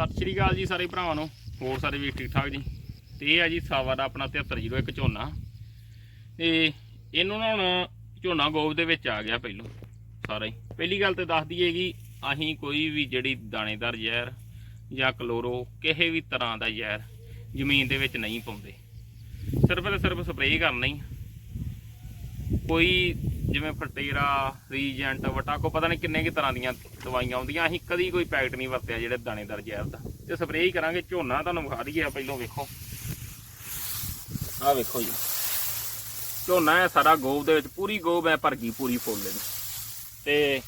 ਸਤਿ ਸ਼੍ਰੀ ਅਕਾਲ ਜੀ ਸਾਰੇ ਭਰਾਵਾਂ ਨੂੰ, ਹੋਰ ਸਾਰੇ ਵੀ ਠੀਕ ਠਾਕ ਜੀ? ਤੇ ਇਹ ਆ ਜੀ ਸਾਵਾ ਦਾ ਆਪਣਾ 7301 ਝੋਨਾ। ਤੇ ਇਹਨੂੰ ਨਾ ਹੁਣ ਝੋਨਾ ਗੋਬ ਦੇ ਵਿੱਚ ਆ ਗਿਆ ਪਹਿਲੋਂ, ਸਾਰਾ ਹੀ। ਪਹਿਲੀ ਗੱਲ ਤੇ ਦੱਸ ਦਈਏ ਕਿ ਅਸੀਂ ਕੋਈ ਵੀ ਜਿਹੜੀ ਦਾਣੇਦਾਰ ਜ਼ਹਿਰ ਜਾਂ ਕਲੋਰੋ, ਕਿਸੇ ਵੀ ਤਰ੍ਹਾਂ ਦਾ ਜ਼ਹਿਰ ਜ਼ਮੀਨ ਦੇ ਵਿੱਚ ਨਹੀਂ ਪਾਉਂਦੇ। ਸਿਰਫ ਤੇ ਸਿਰਫ ਸਪਰੇਅ ਕਰਨਾ ਹੀ ਕੋਈ ਜਿਵੇਂ ਫਟੇਰਾ, ਰੀਜੈਂਟ, ਵਟਾਕੋ, ਪਤਾ ਨਹੀਂ ਕਿੰਨੇ ਕੀ ਤਰ੍ਹਾਂ ਦੀਆਂ ਦਵਾਈਆਂ ਆਉਂਦੀਆਂ। ਅਸੀਂ ਕਦੀ ਕੋਈ ਪੈਕਟ ਨਹੀਂ ਵਰਤਿਆ ਜਿਹੜੇ ਦਾਣੇਦਾਰ ਜ਼ਹਿਰ ਦਾ। ਤੇ ਸਪਰੇਅ ਹੀ ਕਰਾਂਗੇ, ਝੋਨਾ ਤੁਹਾਨੂੰ ਵਿਖਾ ਦਈਏ ਆ ਵੇਖੋ। ਆਹ ਵੇਖੋ ਜੀ। ਝੋਨਾ ਹੈ ਸਾਰਾ ਗੋਬ ਦੇ ਵਿੱਚ, ਪੂਰੀ ਗੋਬ ਹੈ ਭਰ ਗਈ, ਪੂਰੀ ਫੁੱਲ ਇਹਦੀ। ਤੇ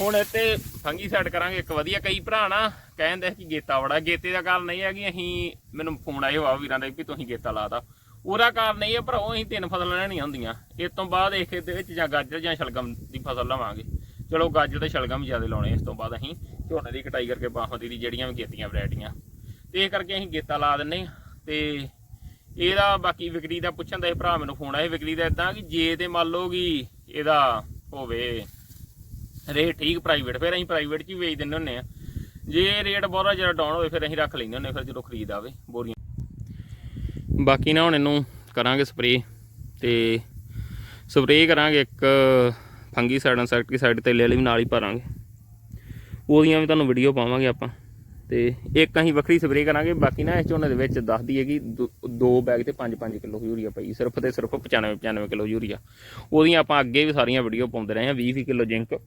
ਹੁਣ ਇੱਥੇ ਫੰਗੀ ਸੈੱਟ ਕਰਾਂਗੇ, ਇੱਕ ਵਧੀਆ। ਕਈ ਭਰਾ ਨਾ ਕਹਿੰਦੇ ਕਿ ਗੇਤਾ ਬੜਾ, ਗੇਤੇ ਦਾ ਕਾਰਨ ਨਹੀਂ ਹੈ ਕਿ ਅਸੀਂ, ਮੈਨੂੰ ਫੋਨ ਆਏ ਹੋਆ ਵੀਰਾਂ ਦੇ ਵੀ ਤੁਸੀਂ ਗੇਤਾ ਲਾਤਾ ਉਹਦਾ ਕਾਰਨ ਇਹ ਹੈ ਭਰਾਓ ਅਸੀਂ ਤਿੰਨ ਫਸਲਾਂ ਲੈਣੀਆਂ ਹੁੰਦੀਆਂ। ਇਸ ਤੋਂ ਬਾਅਦ ਇਹ ਖੇਤ ਦੇ ਵਿੱਚ ਜਾਂ ਗਾਜਰ ਜਾਂ ਸ਼ਲਗਮ ਦੀ ਫਸਲ ਲਾਵਾਂਗੇ। ਚਲੋ ਗਾਜਰ ਤੇ ਸ਼ਲਗਮ ਜ਼ਿਆਦਾ ਲਾਉਣੇ ਇਸ ਤੋਂ ਬਾਅਦ ਅਸੀਂ ਝੋਨੇ ਦੀ ਕਟਾਈ ਕਰਕੇ ਬਾਹਮਤੀ ਦੀ ਜਿਹੜੀਆਂ ਵੀ ਗੇਤੀਆਂ, ਵੈਰਾਈਟੀਆਂ। ਤੇ ਇਹ ਕਰਕੇ ਅਸੀਂ ਗੇਤਾ ਲਾ ਦਿੰਨੇ ਹਾਂ ਤੇ ਇਹਦਾ ਬਾਕੀ ਵਿਕਰੀ ਦਾ ਪੁੱਛਣ ਦਾ ਇਹ ਭਰਾ ਮੈਨੂੰ ਫੋਨ ਆਇਆ ਵਿਕਰੀ ਦਾ ਇਦਾਂ ਕਿ ਜੇ ਤੇ ਮੰਨ ਲਓ ਕਿ ਇਹਦਾ ਹੋਵੇ ਰੇਟ ਠੀਕ ਪ੍ਰਾਈਵੇਟ ਫਿਰ ਅਸੀਂ ਪ੍ਰਾਈਵੇਟ 'ਚ ਹੀ ਵੇਚ ਦਿੰਦੇ ਹੁੰਨੇ ਆ। ਜੇ ਰੇਟ ਬਹੁਤ ਜ਼ਿਆਦਾ ਡਾਊਨ ਹੋਵੇ, ਫਿਰ ਅਸੀਂ ਰੱਖ ਲੈਂਦੇ ਹੁੰਨੇ ਫਿਰ ਜਦੋਂ ਖਰੀਦ ਆਵੇ, ਬੋਰੀਆਂ ਬਾਕੀ ਨਾ ਹੁਣ ਇਹਨੂੰ ਕਰਾਂਗੇ ਸਪਰੇ ਤੇ ਸਪਰੇ ਕਰਾਂਗੇ ਇੱਕ ਫੰਗੀ ਸਾਈਡ ਇਨਸੈਕਟੀ ਸਾਈਡ ਤੇ ਲੈ ਲਈ ਵੀ ਨਾਲ ਹੀ ਭਰਾਂਗੇ। ਉਹਦੀਆਂ ਵੀ ਤੁਹਾਨੂੰ ਵੀਡੀਓ ਪਾਵਾਂਗੇ ਆਪਾਂ। ਤੇ ਇੱਕ ਅਸੀਂ ਵੱਖਰੀ ਸਪਰੇ ਕਰਾਂਗੇ, ਬਾਕੀ ਨਾ ਇਸ ਝੋਨੇ ਦੇ ਵਿੱਚ ਦੱਸਦੀ ਹੈ ਕਿ ਦੋ- ਦੋ ਬੈਗ ਤੇ 5-5 ਕਿਲੋ ਯੂਰੀਆ ਪਈ। ਸਿਰਫ ਤੇ ਸਿਰਫ 95-95 ਕਿਲੋ ਯੂਰੀਆ। ਉਹਦੀਆਂ ਆਪਾਂ ਅੱਗੇ ਵੀ ਸਾਰੀਆਂ ਵੀਡੀਓ ਪਾਉਂਦੇ ਰਹੇ ਹਾਂ 20 ਕਿਲੋ ਜ਼ਿੰਕ।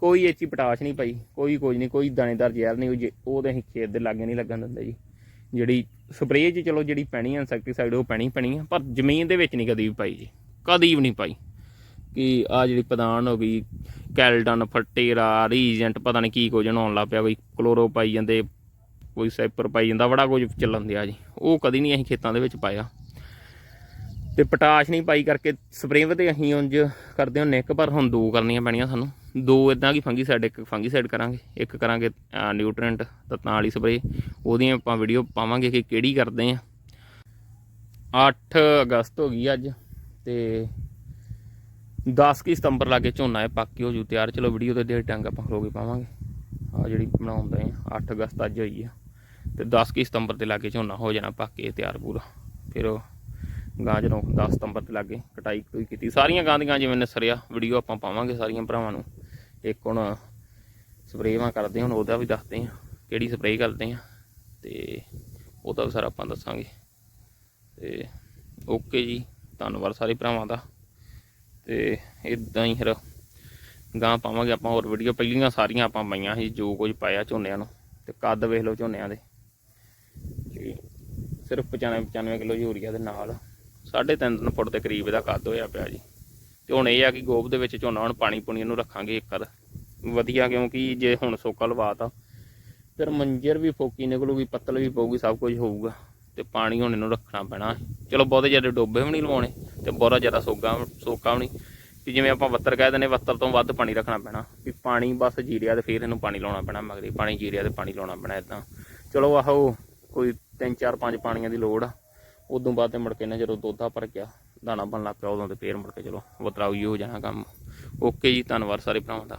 ਕੋਈ ਇਹ 'ਚ ਪਟਾਸ਼ ਨਹੀਂ ਪਈ, ਕੋਈ ਕੁਝ ਨਹੀਂ, ਕੋਈ ਦਾਣੇਦਾਰ ਜ਼ਹਿਰ ਨਹੀਂ, ਉਹ ਜੇ, ਉਹ ਤੇ ਅਸੀਂ ਖੇਤ ਦੇ ਲਾਗੇ ਨਹੀਂ ਲੱਗਣ ਦਿੰਦੇ ਜੀ। ਜਿਹੜੀ ਸਪਰੇਅ 'ਚ ਚਲੋ ਜਿਹੜੀ ਪੈਣੀ ਇਨਸੈਕਟੀਸਾਈਡ ਉਹ ਪੈਣੀ ਪੈਣੀ ਹੈ ਪਰ ਜ਼ਮੀਨ ਦੇ ਵਿੱਚ ਨਹੀਂ ਕਦੀ ਵੀ ਪਾਈ ਜੀ। ਕਦੀ ਵੀ ਨਹੀਂ ਪਾਈ। ਕਿ ਆ ਜਿਹੜੀ ਪਦਾਨ ਹੋ ਗਈ ਕੈਲਡਨ ਫਟੇਰਾ, ਰੀਜੈਂਟ, ਪਤਾ ਨਹੀਂ ਕੀ ਕੁਝ ਆਉਣ ਲੱਗ ਪਿਆ, ਕੋਈ ਕਲੋਰੋ ਪਾਈ ਜਾਂਦੇ, ਕੋਈ ਸਾਈਪਰ ਪਾਈ ਜਾਂਦਾ, ਬੜਾ ਕੁਝ ਚੱਲਣ ਦਿਆ ਜੀ। ਉਹ ਕਦੀ ਨਹੀਂ ਅਸੀਂ ਖੇਤਾਂ ਦੇ ਵਿੱਚ ਪਾਇਆ। ਤੇ ਪਟਾਸ਼ ਨਹੀਂ ਪਾਈ ਕਰਕੇ ਸਪਰੇਅ ਤੇ ਅਸੀਂ ਉਂਝ ਕਰਦੇ ਹੁੰਨੇ ਇੱਕ ਪਰ ਹੁਣ ਦੋ ਕਰਨੀਆਂ ਪੈਣੀਆਂ ਸਾਨੂੰ। ਦੋ ਇਦਾਂ ਕੀ ਫੰਗੀ ਸਾਈਡ ਇੱਕ ਫੰਗੀ ਸਾਈਡ ਕਰਾਂਗੇ, ਇੱਕ ਕਰਾਂਗੇ ਨਿਊਟ੍ਰੀਐਂਟ ਤਤਾਂ ਵਾਲੀ ਸਪਰੇਅ ਉਹਦੀ ਆਪਾਂ ਵੀਡੀਓ ਪਾਵਾਂਗੇ ਕਿ ਕਿਹੜੀ ਕਰਦੇ ਆ। 8 ਅਗਸਤ ਹੋ ਗਈ ਅੱਜ ਤੇ 10 ਕੀ ਸਤੰਬਰ ਲਾਗੇ ਝੋਨਾ ਹੈ ਪੱਕੀ ਹੋ ਜੂ ਤਿਆਰ, ਚਲੋ ਵੀਡੀਓ ਤੇ ਡੇਟ ਟੰਗ ਆਪਾਂ ਖਲੋ ਕੇ ਪਾਵਾਂਗੇ। ਆ ਜਿਹੜੀ ਬਣਾਉਂਦੇ ਆ 8 ਅਗਸਤ ਅੱਜ ਹੋਈ ਆ। ਤੇ 10 ਕੀ ਸਤੰਬਰ ਤੇ ਲਾਗੇ ਝੋਨਾ ਹੋ ਜਾਣਾ ਪੱਕੇ ਤਿਆਰ ਪੂਰਾ। ਫਿਰ ਉਹ ਗਾਂ ਜਦੋਂ 10 ਸਤੰਬਰ ਤੇ ਲਾਗੇ ਕਟਾਈ ਕੋਈ ਕੀਤੀ। ਸਾਰੀਆਂ ਗਾਂ ਦੀਆਂ ਜਿਵੇਂ ਨਸਰਿਆ ਵੀਡੀਓ ਆਪਾਂ ਪਾਵਾਂਗੇ ਸਾਰੀਆਂ ਭਰਾਵਾਂ ਨੂੰ। ਇੱਕ ਹੁਣ ਸਪਰੇਵਾਂ ਕਰਦੇ ਹੁਣ ਉਹਦਾ ਵੀ ਦੱਸਦੇ ਆ ਕਿਹੜੀ ਸਪਰੇਅ ਕਰਦੇ ਆ ਤੇ ਉਹਦਾ ਵੀ ਸਾਰਾ ਆਪਾਂ ਦੱਸਾਂਗੇ। ਤੇ ਓਕੇ ਜੀ, ਧੰਨਵਾਦ ਸਾਰੇ ਭਰਾਵਾਂ ਦਾ। ਤੇ ਇਦਾਂ ਹੀ ਫਿਰ ਗਾਂ ਪਾਵਾਂਗੇ ਆਪਾਂ ਹੋਰ ਵੀਡੀਓ ਪਹਿਲੀਆਂ ਸਾਰੀਆਂ ਆਪਾਂ ਪਾਈਆਂ ਸੀ, ਜੋ ਕੁਝ ਪਾਇਆ ਝੋਨਿਆਂ ਨੂੰ। ਤੇ ਕੱਦ ਵੇਖ ਲਓ ਝੋਨਿਆਂ ਦੇ। ਤੇ ਸਿਰਫ 95 95 ਕਿਲੋ ਯੂਰੀਆ ਦੇ ਨਾਲ 3.5 ਫੁੱਟ ਦੇ ਕਰੀਬ ਇਹਦਾ ਕੱਦ ਹੋਇਆ ਪਿਆ ਜੀ। ਤੇ ਹੁਣ ਇਹ ਆ ਕਿ ਗੋਬ ਦੇ ਵਿੱਚ ਝੋਨਾ, ਹੁਣ ਪਾਣੀ ਪੁਣੀ ਇਹਨੂੰ ਰੱਖਾਂਗੇ ਇੱਕ ਅਦ ਵਧੀਆ ਕਿਉਂਕਿ ਜੇ ਹੁਣ ਸੋਕਾ ਲਵਾਤਾ, ਫਿਰ ਮੰਜਰ ਵੀ ਫੋਕੀ ਨਿਕਲੂਗੀ, ਪੱਤਲ ਵੀ ਪਊਗੀ, ਸਭ ਕੁਝ ਹੋਊਗਾ। ਤੇ ਪਾਣੀ ਹੁਣ ਇਹਨੂੰ ਰੱਖਣਾ ਪੈਣਾ। ਚਲੋ ਬਹੁਤੇ ਜ਼ਿਆਦਾ ਡੋਬੇ ਵੀ ਨਹੀਂ ਲਵਾਉਣੇ ਤੇ ਬਹੁਤਾ ਜ਼ਿਆਦਾ ਸੋਗਾ, ਸੋਕਾ ਵੀ ਨਹੀਂ। ਕਿ ਜਿਵੇਂ ਆਪਾਂ ਵੱਤਰ ਕਹਿ ਦਿੰਦੇ ਵੱਤਰ ਤੋਂ ਵੱਧ ਪਾਣੀ ਰੱਖਣਾ ਪੈਣਾ। ਵੀ ਪਾਣੀ ਬਸ ਜੀਰਿਆ ਤੇ ਫਿਰ ਇਹਨੂੰ ਪਾਣੀ ਲਾਉਣਾ ਪੈਣਾ, ਮਗਰੀ ਪਾਣੀ ਜੀਰਿਆ ਤੇ ਪਾਣੀ ਲਾਉਣਾ ਪੈਣਾ ਇਦਾਂ ਚਲੋ ਆਹੋ, ਕੋਈ 3 4 5 ਪਾਣੀਆਂ ਦੀ ਲੋੜ ਆ। ਉਦੋਂ ਬਾਅਦ ਤੇ ਮੁੜ ਕੇ ਨਾ ਜਦੋਂ ਦੋਧਾ ਭਰ ਗਿਆ। ਦਾਣਾ ਬਣ ਲੱਗ ਪਿਆ ਉਦੋਂ ਤੇ ਫੇਰ ਮੁੜ ਕੇ ਚਲੋ ਵਤਰਾਉ ਹੋ ਜਾਣਾ ਕੰਮ। ਓਕੇ ਜੀ, ਧੰਨਵਾਦ ਸਾਰੇ ਭਰਾਵਾਂ ਦਾ।